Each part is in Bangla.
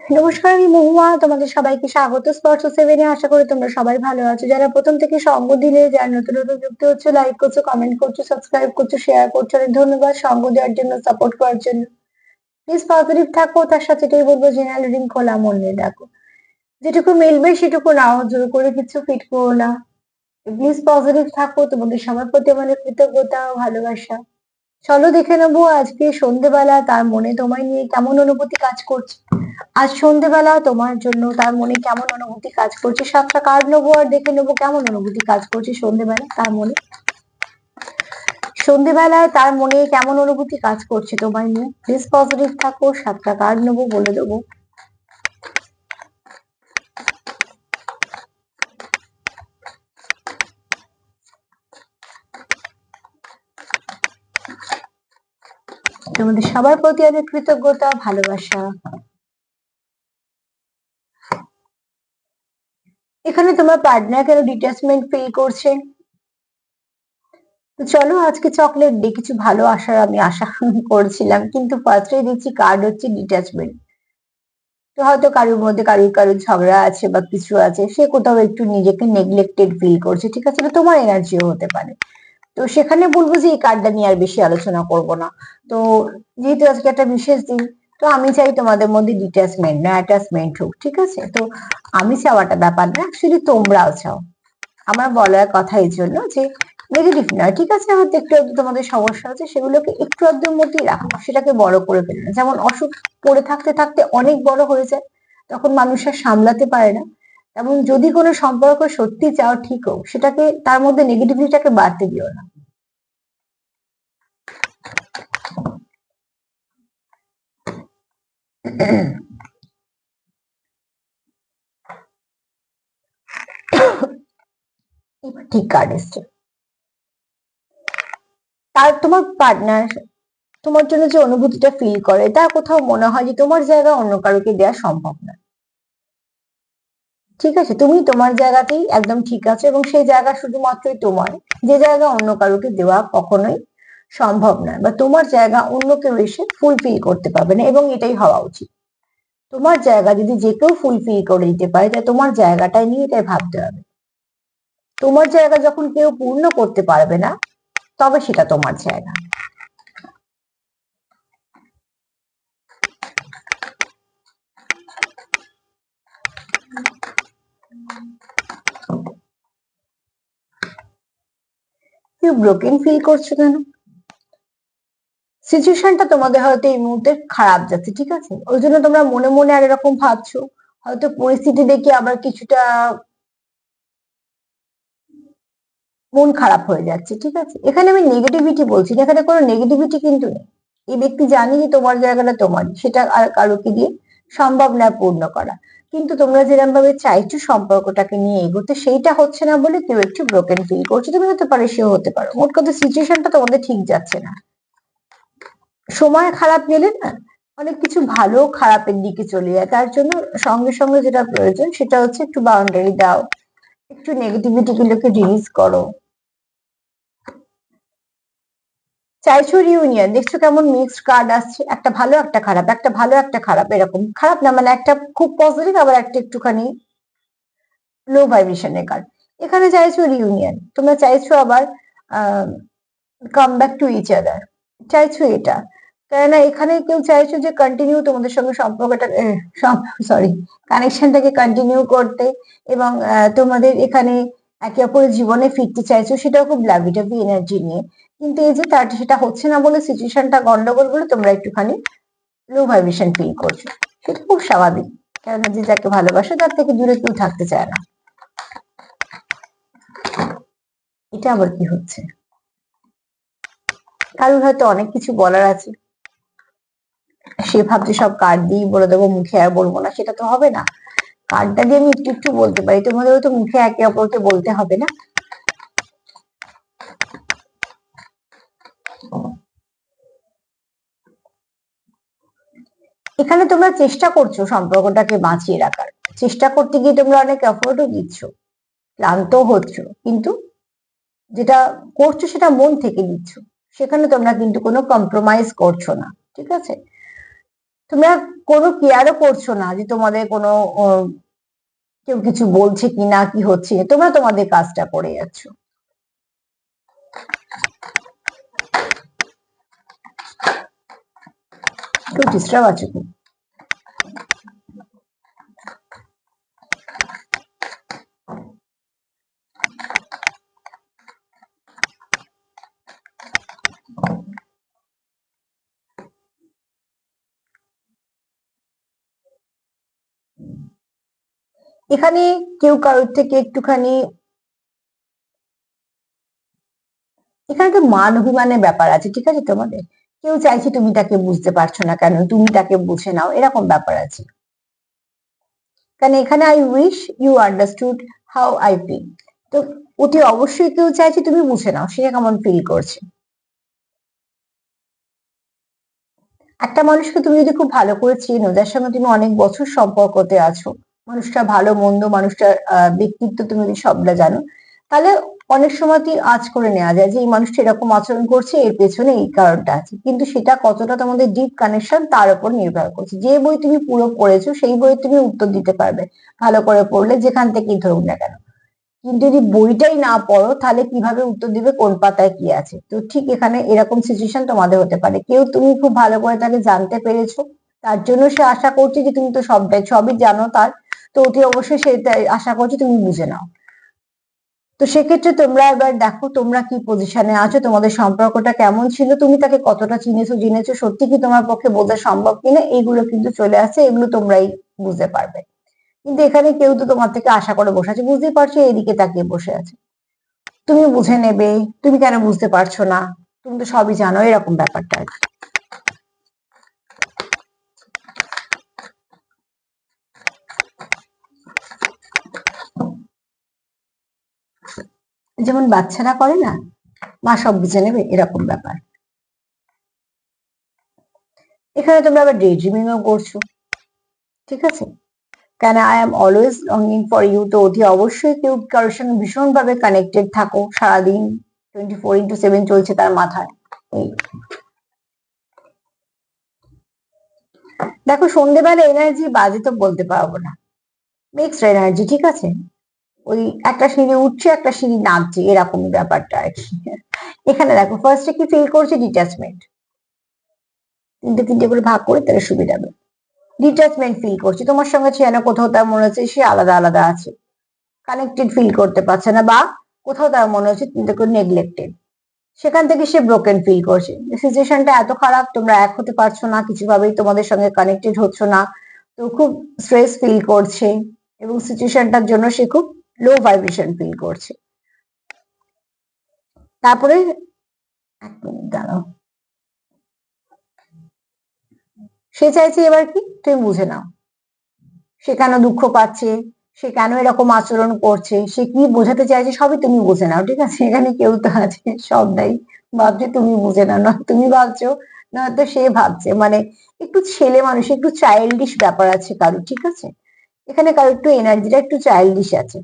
নমস্কার, আমি মহুয়া। তোমাদের সবাইকে স্বাগত। স্পর্শ সেভেনে আশা করি তোমরা সবাই ভালো আছো। যারা প্রথম থেকে সঙ্গ দিলে, যারা নতুন নতুন যুক্ত হচ্ছে লাইক করছ কমেন্ট করছ সাবস্ক্রাইব করছ শেয়ার করছ, অনেক ধন্যবাদ সঙ্গ দেওয়ার জন্য সাপোর্ট করার জন্য। প্লিজ পজিটিভ থাকো, তার সাথে এটাই বলব জেনারেল খোলা মন নিয়ে যেটুকু মিলবে, সেটুকু নাও, জোর করে কিছু ফিট করো না। প্লিজ পজিটিভ থাকো, তোমাদের সবার প্রতি আমাদের কৃতজ্ঞতা, ভালোবাসা। চলো দেখে নেব আজকে সন্ধেবেলা, তার মনে তোমায় নিয়ে কেমন অনুভূতি কাজ করছে। আজ সন্ধেবেলা তোমার জন্য তার মনে কেমন অনুভূতি কাজ করছে? সাতটা কার্ড নেব আর দেখে নেব কেমন অনুভূতি কাজ করছে সন্ধেবেলা তার মনে। সন্ধেবেলায় তার মনে কেমন অনুভূতি কাজ করছে তোমায় নিয়ে? প্লিজ পজিটিভ থাকো, সাতটা কার্ড নেব বলে দেবো। তোমাদের সবার প্রতি আমি কৃতজ্ঞতা, ভালোবাসা। এখানে তোমার পার্টনার কেন ডিট্যাচমেন্ট ফিল করছে? তো চলো আজকে চকলেট দিয়ে কিছু ভালো আসার আমি আশা করছিলাম, কিন্তু ফার্স্টে দেখছি কার্ড হচ্ছে ডিট্যাচমেন্ট তো হয়তো কারোর মধ্যে কারোর কারোর ঝগড়া আছে বা কিছু আছে, সে কোথাও একটু নিজেকে নেগলেক্টেড ফিল করছে, ঠিক আছে? তোমার এনার্জিও হতে পারে। তো সেখানে বলব যে এই কার্ডটা নিয়ে আর বেশি আলোচনা করব না। তো যেহেতু আজকে একটা বিশেষ দিন তো আমি চাই তোমাদের মধ্যে ডিট্যাচমেন্ট না অ্যাটাচমেন্ট হোক, ঠিক আছে? তো আমি চাওয়াটা ব্যাপার না অ্যাকচুয়ালি তোমরাও চাও। আমার বলার কথা এই জন্য যে নেগেটিভ নয় ঠিক আছে? হয়তো একটু আধটু তোমাদের সমস্যা আছে, সেগুলোকে একটু আধটুর মধ্যেই রাখো, সেটাকে বড় করে ফেলো না। যেমন অসুখ, পড়ে থাকতে থাকতে অনেক বড় হয়ে যায়, তখন মানুষ আর সামলাতে পারে না। এবং যদি কোনো সম্পর্ক সত্যি চাও, ঠিক হোক, সেটাকে, তার মধ্যে নেগেটিভিটিটাকে বাড়তে দিও না। ঠিক কার্ড এসছে। তার তোমার পার্টনার তোমার জন্য যে অনুভূতিটা ফিল করে, তা কোথাও মনে হয় যে তোমার জায়গা অন্য কারোকে দেওয়া সম্ভব না। ঠিক আছে, তুমি তোমার জায়গাতেই একদম ঠিক আছে এবং সেই জায়গা শুধুমাত্রই তোমার, যে জায়গা অন্য কারোকে দেওয়া কখনোই সম্ভব নয় বা তোমার জায়গা অন্য কেউ এসে ফুলফিল করতে পারবে না এবং এটাই হওয়া উচিত। তোমার জায়গা যদি যে কেউ ফুলফিল করে দিতে পারে তাহলে তোমার জায়গাটাই নিয়ে এটাই ভাবতে হবে। তোমার জায়গা যখন কেউ পূর্ণ করতে পারবে না, তবে সেটা তোমার জায়গা। কেউ ব্রোকেন ফিল করছ কেন? সিচুয়েশনটা তোমাদের হয়তো এই মুহূর্তে খারাপ যাচ্ছে, ঠিক আছে? ওই জন্য তোমরা মনে মনে আর এরকম ভাবছ। হয়তো পরিস্থিতি দেখে আবার কিছুটা মন খারাপ হয়ে যাচ্ছে, ঠিক আছে? এখানে আমি নেগেটিভিটি বলছি এখানে কোনো নেগেটিভিটি কিন্তু নেই। এই ব্যক্তি জানি যে তোমার জায়গাটা তোমার সেটা আর কারোকে দিয়ে সম্ভব না পূর্ণ করা। কিন্তু তোমরা যেরকম ভাবে চাইছো সম্পর্কটাকে নিয়ে এগোতে, সেইটা হচ্ছে না বলে কেউ একটু ব্রোকেন ফিল করছে। তুমি হতে পারে, সেও হতে পারো। মোট কথা সিচুয়েশনটা তোমাদের ঠিক যাচ্ছে না। সময় খারাপ গেলে না অনেক কিছু ভালো খারাপের দিকে চলে যায়। তার জন্য সঙ্গে সঙ্গে যেটা প্রয়োজন সেটা হচ্ছে একটু বাউন্ডারি দাও। একটু নেগেটিভিটি গুলোকে রিলিজ করো। চাইছো রিউনিয়ন দেখছ কেমন মিক্সড কার্ড আসছে। একটা ভালো, একটা খারাপ। একটা ভালো, একটা খারাপ, এরকম। খারাপ না মানে একটা খুব পজিটিভ আবার একটা একটুখানি লো ভাইব্রেশনের কার্ড এখানে চাইছো রিউনিয়ন তোমরা চাইছো আবার come back to each other চাইছো এটা? কেননা এখানে কেউ চাইছো যে কন্টিনিউ তোমাদের সঙ্গে সম্পর্কটা সরি কানেকশনটাকে কন্টিনিউ করতে এবং তোমাদের এখানে একে অপরের জীবনে ফিরতে চাইছো, সেটাও খুব লাভিটাভি এনার্জি নিয়ে। কিন্তু এই যে তার, সেটা হচ্ছে না বলে সিচুয়েশনটা গন্ডগোল বলে তোমরা একটুখানি লো ভাইব্রেশন ফিল করছ। সেটা খুব স্বাভাবিক, কেননা যে যাকে ভালোবাসে তার থেকে দূরে কেউ থাকতে চায় না। এটা আবার কি হচ্ছে? কারোর হয়তো অনেক কিছু বলার আছে। সে ভাবছে সব কার্ড দিয়ে বলে দেবো, মুখে আর বলব না, সেটা তো হবে না। কার্ডটা দিয়ে আমি একটু একটু বলতে পারি তোমাদেরও তো মুখে একে অপরকে বলতে হবে না। এখানে তোমরা চেষ্টা করছ সম্পর্কটাকে বাঁচিয়ে রাখার। চেষ্টা করতে গিয়ে তোমরা অনেক এফোর্টও দিচ্ছ ক্লান্ত হচ্ছ, কিন্তু যেটা করছ সেটা মন থেকে দিচ্ছ। সেখানে তোমরা কিন্তু কোনো কম্প্রোমাইজ করছ না, ঠিক আছে? তোমরা কোনো কেয়ারও করছ না যে তোমাদের কোনো কেউ কিছু বলছে কি না কি হচ্ছে তোমরা তোমাদের কাজটা করে যাচ্ছ। একটু ডিস্টার্ব আছে খুব। এখানে কেউ কারোর থেকে একটুখানি এখানে তো মান অভিমানের ব্যাপার আছে, ঠিক আছে তোমাদের? কেউ চাইছে তুমি তাকে বুঝতে পারছ না কেন, তুমি তাকে বুঝে নাও, এরকম ব্যাপার আছে। কারণ এখানে I wish you understood how I feel তো অতি অবশ্যই কেউ চাইছে তুমি বুঝে নাও, সে কেমন ফিল করছে। একটা মানুষকে তুমি যদি খুব ভালো করে চেনো, যার সঙ্গে তুমি অনেক বছর সম্পর্কতে আছো মানুষটা ভালো, মন্দ, মানুষটার ব্যক্তিত্ব তুমি যদি সবটা জানো, তাহলে অনেক সময় তুই আজ করে নেওয়া যায় যে এই মানুষটা এরকম আচরণ করছে, এর পেছনে এই কারণটা আছে। কিন্তু সেটা কতটা তোমাদের ডিপ কানেকশন তার উপর নির্ভর করছে। যে বই তুমি পুরো পড়েছো, সেই বই তুমি উত্তর দিতে পারবে। ভালো করে পড়লে যেখান থেকেই ধরুক না কেন। কিন্তু যদি বইটাই না পড়ো, তাহলে কীভাবে উত্তর দিবে, কোন পাতায় কি আছে? তো ঠিক এখানে এরকম সিচুয়েশন তোমাদের হতে পারে। কেউ তুমি খুব ভালো করে তাকে জানতে পেরেছ তার জন্য সে আশা করছে যে তুমি তো সবটাই, সবই জানো তার। তো অতি অবশ্যই সেটা আশা করছে তুমি বুঝে নাও। তো সেক্ষেত্রে তোমরা এবার দেখো তোমরা কি পজিশনে আছো, তোমাদের সম্পর্কটা কেমন ছিল, তুমি তাকে কতটা চিনেছো, জেনেছো, সত্যি কি তোমার পক্ষে বোঝা সম্ভব কিনা, এইগুলো কিন্তু চলে আসছে এগুলো তোমরাই বুঝতে পারবে। কিন্তু এখানে কেউ তো তোমার থেকে আশা করে বসে আছে, বুঝতেই পারছ এদিকে তাকিয়ে বসে আছে। তুমি বুঝে নেবে, তুমি কেন বুঝতে পারছ না? তুমি তো সবই জানো, এরকম ব্যাপারটা আর কি। যেমন বাচ্চারা করে না, মা সব বুঝে নেবে, এরকম ব্যাপার। এখানে তোমরা আবার ডে ড্রিমিংও করছ, ঠিক আছে? কেন I am always longing for you তো অতি অবশ্যই কেউ কারোর সঙ্গে ভীষণভাবে কানেক্টেড থাকো, সারাদিন টোয়েন্টি ফোর ইন্টু সেভেন চলছে তার মাথায়। দেখো সন্ধ্যেবেলা এনার্জি বাজে তো বলতে পারব না। মিক্সড এনার্জি ঠিক আছে? ওই একটা সিঁড়ি উঠছে, একটা সিঁড়ি নামছে এরকম ব্যাপারটা আর কি। এখানে দেখো ফার্স্টে কি ফিল করছে? ডিট্যাচমেন্ট তিনটে তিনটে করে ভাগ করে তাহলে সুবিধা হবে। ডিট্যাচমেন্ট ফিল করছে। তোমার সঙ্গে সে যেন কোথাও তার মনে হচ্ছে সে আলাদা আলাদা আছে। কানেক্টেড ফিল করতে পারছে না বা কোথাও তার মনে হচ্ছে তুমি তাকে নেগলেক্টেড সেখান থেকে সে ব্রোকেন ফিল করছে। সিচুয়েশনটা এত খারাপ, তোমরা এক হতে পারছ না, কিছুভাবেই তোমাদের সঙ্গে কানেক্টেড হচ্ছ না। তো খুব স্ট্রেস ফিল করছে এবং সিচুয়েশনটার জন্য সে খুব লো ভাইব্রেশন ফিল করছে। তারপরে এক মিনিট দাঁড়াও। সে চাইছে এবার কি? তুমি বুঝে নাও। সে কেন দুঃখ পাচ্ছে? সে কেন এরকম আচরণ করছে? সে কি বোঝাতে চাইছে? সবই তুমি বুঝে নাও, ঠিক আছে? এখানে কেউ তো আছে, সব নাই। ভাবছে তুমি বুঝে নাও, না তুমি ভাবছ নয়তো সে ভাবছে। মানে একটু ছেলে মানুষ, একটু চাইল্ডিশ ব্যাপার আছে কারও ঠিক আছে? এখানে কারও একটু এনার্জিটা একটু চাইল্ডিশ আছে।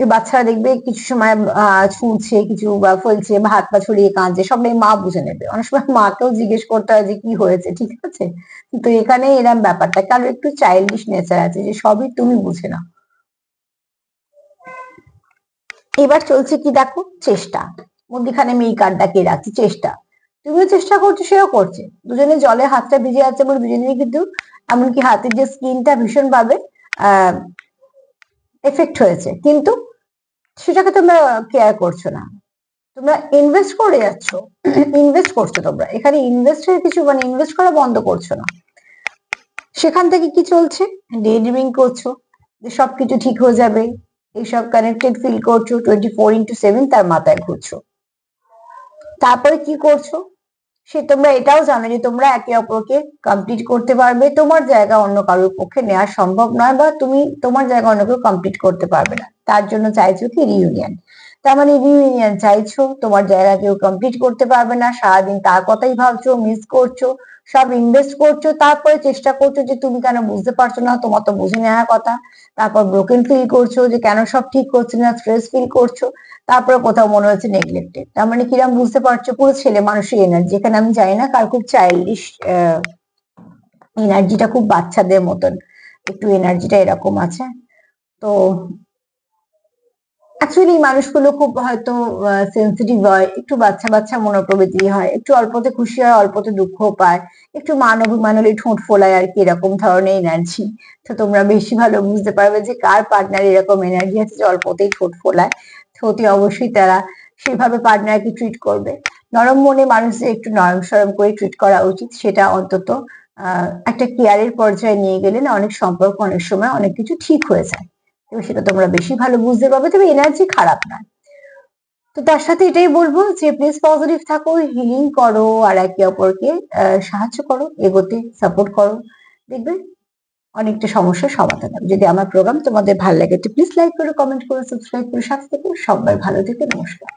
বাচ্চারা দেখবে কিছু সময় ছুঁড়ছে, কিছু বা ফলছে বা হাত পা ছড়িয়ে কাঁদছে সবটাই মা বুঝে নেবে। অনেক সময় মাকেও জিজ্ঞেস করতে হয় যে কি হয়েছে, ঠিক আছে? তো এখানে এরম ব্যাপারটা কারও একটু চাইল্ডিশ নেচার আছে যে সবই তুমি বুঝে নাও। এবার চলছে কি দেখো? চেষ্টা। মধ্যখানে আমি এই কার্ডটা কে রাখছি, চেষ্টা। তুমিও চেষ্টা করছ, সেও করছে। দুজনে জলে হাতটা ভিজে যাচ্ছে বলে দুজনেই কিন্তু এমনকি হাতের যে স্কিনটা ভীষণ ভাবে আহ এফেক্ট হয়েছে। কিন্তু সেটাকে তোমরা কেয়ার করছ না। তোমরা ইনভেস্ট করে যাচ্ছ ইনভেস্ট করছ তোমরা। এখানে ইনভেস্টের কিছু মানে ইনভেস্ট করা বন্ধ করছ না। সেখান থেকে কি চলছে? ডে ড্রিমিং করছ, যে সবকিছু ঠিক হয়ে যাবে। এইসব কানেক্টেড ফিল করছ টোয়েন্টি ফোর ইন্টু সেভেন তার মাথায় ঘুরছো। তারপরে কি করছ? সে তোমরা এটাও জানো যে তোমরা একে অপরকে কমপ্লিট করতে পারবে। তোমার জায়গা অন্য কারোর পক্ষে নেওয়া সম্ভব নয় বা তুমি তোমার জায়গা অন্য কেউ কমপ্লিট করতে পারবে না। তার জন্য চাইছো কি রিউনিয়ন তার মানে রিউনিয়ন চাইছো, তোমার জায়গা কেউ কমপ্লিট করতে পারবে না, সারাদিন তার কথাই ভাবছ মিস করছ, সব ইনভেস্ট করছ, তারপরে চেষ্টা করছ যে তুমি কেন বুঝতে পারছ না, তোমার তো বুঝে নেওয়ার কথা। তারপর ব্রোকেন ফিল করছ যে কেন সব ঠিক করছে না স্ট্রেস ফিল করছ, তারপরে কোথাও মনে হচ্ছে নেগলেক্টেড তার মানে কিরম বুঝতে পারছ, পুরো ছেলে মানুষের এনার্জি এখানে আমি জানি না কার খুব চাইল্ডিশ এনার্জিটা খুব বাচ্চাদের মতন। একটু এনার্জিটা এরকম আছে। তো অ্যাকচুয়ালি মানুষগুলো খুব হয়তো সেন্সিটিভ হয়। একটু বাচ্চা বাচ্চা মনোপ্রবৃত্তি হয়। একটু অল্পতে খুশি হয়, অল্পতে দুঃখ পায়। একটু মান অভিমান হলে ঠোঁট ফোলায় আর কি, এরকম ধরনের এনার্জি তো তোমরা বেশি ভালো বুঝতে পারবে যে কার পার্টনার এরকম এনার্জি আছে যে অল্পতেই ঠোঁট ফোলায়। তো অতি অবশ্যই তারা সেভাবে পার্টনারকে ট্রিট করবে। নরম মনে মানুষদের একটু নরম সরম করে ট্রিট করা উচিত। সেটা অন্তত একটা কেয়ারের পর্যায়ে নিয়ে গেলে না অনেক সম্পর্ক অনেক সময় অনেক কিছু ঠিক হয়ে যায়। তো সেটা তোমরা বেশি ভালো বুঝতে পারবে, তবে এনার্জি খারাপ না। তো তার সাথে এটাই বলব যে প্লিজ পজিটিভ থাকো হিলিং করো, আর একে অপরকে সাহায্য করো, এগোতে সাপোর্ট করো। দেখবে অনেকটা সমস্যার সমাধান হবে। যদি আমার প্রোগ্রাম তোমাদের ভালো লাগে তো প্লিজ লাইক করো কমেন্ট করো সাবস্ক্রাইব করো সাথে থেকে সবাই ভালো থেকে, নমস্কার।